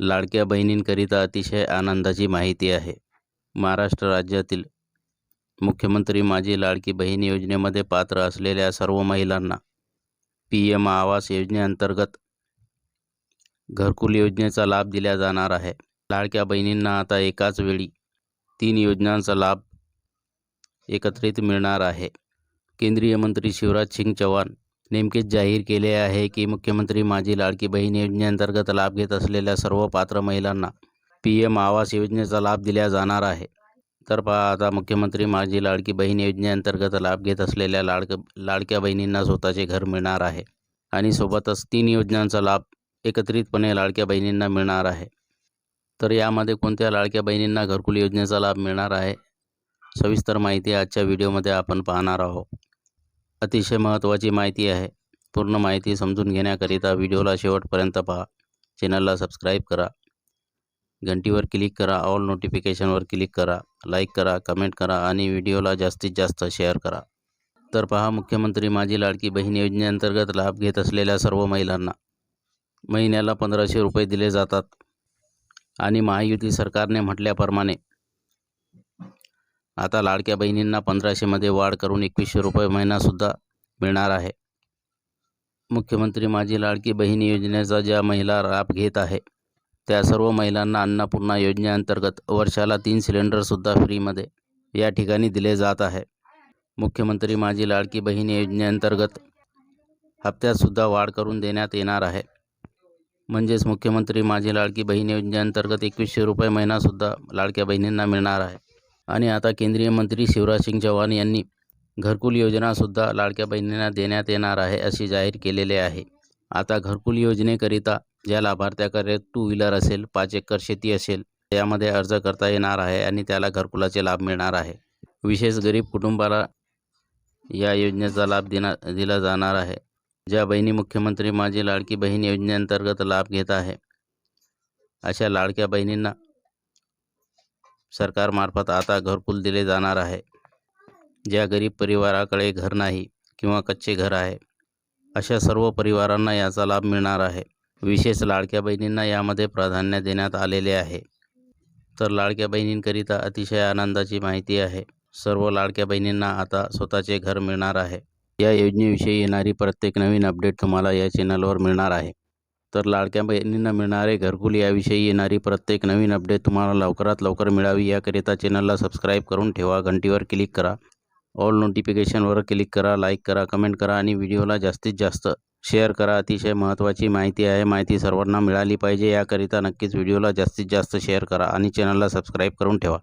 लाडक्या बहिणींकरिता अतिशय आनंदाची माहिती आहे. महाराष्ट्र राज्यातील मुख्यमंत्री माझी लाडकी बहीण योजनेमध्ये पात्र असलेल्या सर्व महिलांना पी एम आवास योजनेअंतर्गत घरकुल योजनेचा लाभ दिला जाणार आहे. लाडक्या बहिणींना आता एकाच वेळी तीन योजनांचा लाभ एकत्रित मिळणार आहे. केंद्रीय मंत्री शिवराज सिंग चौहान नेमकेच जाहीर केले आहे की मुख्यमंत्री माझी लाडकी बहीण योजनेअंतर्गत लाभ घेत असलेल्या सर्व पात्र महिलांना पी एम आवास योजनेचा लाभ दिला जाणार आहे. तर पहा आता मुख्यमंत्री माझी लाडकी बहीण योजनेअंतर्गत लाभ घेत असलेल्या लाडक लाडक्या बहिणींना स्वतःचे घर मिळणार आहे आणि सोबतच तीन योजनांचा लाभ एकत्रितपणे लाडक्या बहिणींना मिळणार आहे. तर यामध्ये कोणत्या लाडक्या बहिणींना घरकुल योजनेचा लाभ मिळणार आहे? सविस्तर माहिती आजच्या व्हिडिओमध्ये आपण पाहणार आहोत. अतिशय महत्त्वाची माहिती आहे. पूर्ण माहिती समजून घेण्याकरिता व्हिडिओला शेवटपर्यंत पहा. चॅनलला सबस्क्राईब करा. घंटीवर क्लिक करा. ऑल नोटिफिकेशनवर क्लिक करा. लाईक करा कमेंट करा आणि व्हिडिओला जास्तीत जास्त शेअर करा. तर पहा मुख्यमंत्री माझी लाडकी बहीण योजनेअंतर्गत लाभ घेत असलेल्या सर्व महिलांना महिन्याला पंधराशे रुपये दिले जातात. आणि महायुती सरकारने म्हटल्याप्रमाणे आता लाडक्या बहिणींना पंधराशेमध्ये वाढ करून एकवीसशे रुपये महिनासुद्धा मिळणार आहे. मुख्यमंत्री माझी लाडकी बहीण योजनेचा ज्या महिला लाभ घेत आहे त्या सर्व महिलांना अन्नपूर्णा योजनेअंतर्गत वर्षाला तीन सिलेंडरसुद्धा फ्रीमध्ये या ठिकाणी दिले जात आहे. मुख्यमंत्री माझी लाडकी बहीण योजनेअंतर्गत हप्त्यातसुद्धा वाढ करून देण्यात येणार आहे. म्हणजेच मुख्यमंत्री माझी लाडकी बहीण योजनेअंतर्गत एकवीसशे रुपये महिनासुद्धा लाडक्या बहिणींना मिळणार आहे. आणि आता केंद्रीय मंत्री शिवराज सिंग चौहान यांनी घरकुल योजनासुद्धा लाडक्या बहिणींना देण्यात येणार आहे असे जाहीर केलेले आहे. आता घरकुल योजनेकरिता ज्या लाभार्थ्याकडे टू व्हीलर असेल पाच एकर शेती असेल त्यामध्ये अर्ज करता येणार आहे आणि त्याला घरकुलाचे लाभ मिळणार आहे. विशेष गरीब कुटुंबाला या योजनेचा लाभ देना दिला जाणार आहे. ज्या बहिणी मुख्यमंत्री माझी लाडकी बहीण योजनेअंतर्गत लाभ घेत आहे अशा लाडक्या बहिणींना सरकारमार्फत आता घरकुल दिले जाणार आहे. ज्या गरीब परिवाराकडे घर नाही किंवा कच्चे घर आहे अशा सर्व परिवारांना याचा लाभ मिळणार आहे. विशेष लाडक्या बहिणींना यामध्ये प्राधान्य देण्यात आलेले आहे. तर लाडक्या बहिणींकरिता अतिशय आनंदाची माहिती आहे. सर्व लाडक्या बहिणींना आता स्वतःचे घर मिळणार आहे. या योजनेविषयी येणारी प्रत्येक नवीन अपडेट तुम्हाला या चॅनलवर मिळणार आहे. तर लाडक्या बहिणींना मिळणारे घरकुल याविषयी येणारी प्रत्येक नवीन अपडेट तुम्हाला लवकरात लवकर मिळावी याकरिता चॅनलला सबस्क्राईब करून ठेवा घंटीवर क्लिक करा. ऑल नोटिफिकेशनवर क्लिक करा लाईक करा कमेंट करा आणि व्हिडिओला जास्तीत जास्त शेअर करा. अतिशय महत्त्वाची माहिती आहे. माहिती सर्वांना मिळाली पाहिजे. याकरिता नक्कीच व्हिडिओला जास्तीत जास्त शेअर करा आणि चॅनलला सबस्क्राईब करून ठेवा.